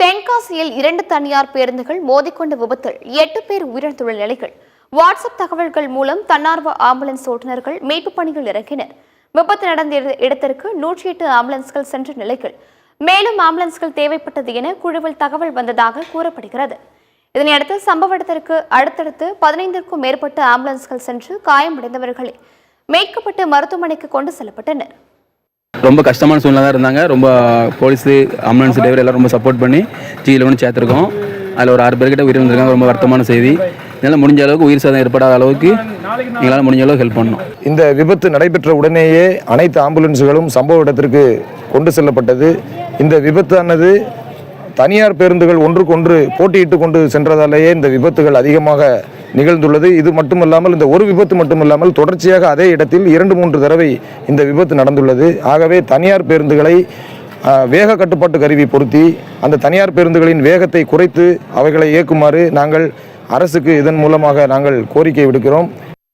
தென்காசியில் இரண்டு தனியார் பேருந்துகள் மோதிக்கொண்ட விபத்தில் எட்டு பேர் உயிரிழந்துள்ள நிலையில் வாட்ஸ்அப் தகவல்கள் மூலம் தன்னார்வ ஆம்புலன்ஸ் ஓட்டுநர்கள் மீட்புப் பணியில் இறங்கினர். விபத்து நடந்த இடத்திற்கு நூற்றி எட்டு ஆம்புலன்ஸ்கள் சென்ற நிலையில் மேலும் ஆம்புலன்ஸ்கள் தேவைப்பட்டது என குழுவில் தகவல் வந்ததாக கூறப்படுகிறது. இதனையடுத்து சம்பவ இடத்திற்கு அடுத்தடுத்து பதினைந்திற்கும் மேற்பட்ட ஆம்புலன்ஸ்கள் சென்று காயமடைந்தவர்களை மீட்கப்பட்டு மருத்துவமனைக்கு கொண்டு செல்லப்பட்டனர். ரொம்ப கஷ்டமான சூழ்நிலை தான் இருந்தாங்க. ரொம்ப போலீஸு ஆம்புலன்ஸ் டிரைவர் எல்லாம் ரொம்ப சப்போர்ட் பண்ணி ஜியில் ஒன்று சேர்த்துருக்கோம். அதில் ஒரு ஆறு பேர்கிட்ட உயிர் வந்திருக்காங்க ரொம்ப வருத்தமான செய்தி. இதனால் முடிஞ்ச அளவுக்கு உயிர் சேதம் ஏற்படாத அளவுக்கு எங்களால் முடிஞ்ச அளவுக்கு ஹெல்ப் பண்ணோம் இந்த விபத்து நடைபெற்ற உடனேயே அனைத்து ஆம்புலன்ஸுகளும் சம்பவ இடத்திற்கு கொண்டு செல்லப்பட்டது. இந்த விபத்தானது தனியார் பேருந்துகள் ஒன்றுக்கொன்று போட்டியிட்டு கொண்டு சென்றதாலேயே இந்த விபத்துகள் அதிகமாக நிகழ்ந்துள்ளது. இது மட்டுமல்லாமல் இந்த ஒரு விபத்து மட்டுமல்லாமல் தொடர்ச்சியாக அதே இடத்தில் இரண்டு மூன்று தடவை இந்த விபத்து நடந்துள்ளது. ஆகவே தனியார் பேருந்துகளை வேக கட்டுப்பாட்டு கருவி பொருத்தி அந்த தனியார் பேருந்துகளின் வேகத்தை குறைத்து அவைகளை இயக்குமாறு நாங்கள் அரசுக்கு இதன் மூலமாக நாங்கள் கோரிக்கை விடுக்கிறோம்.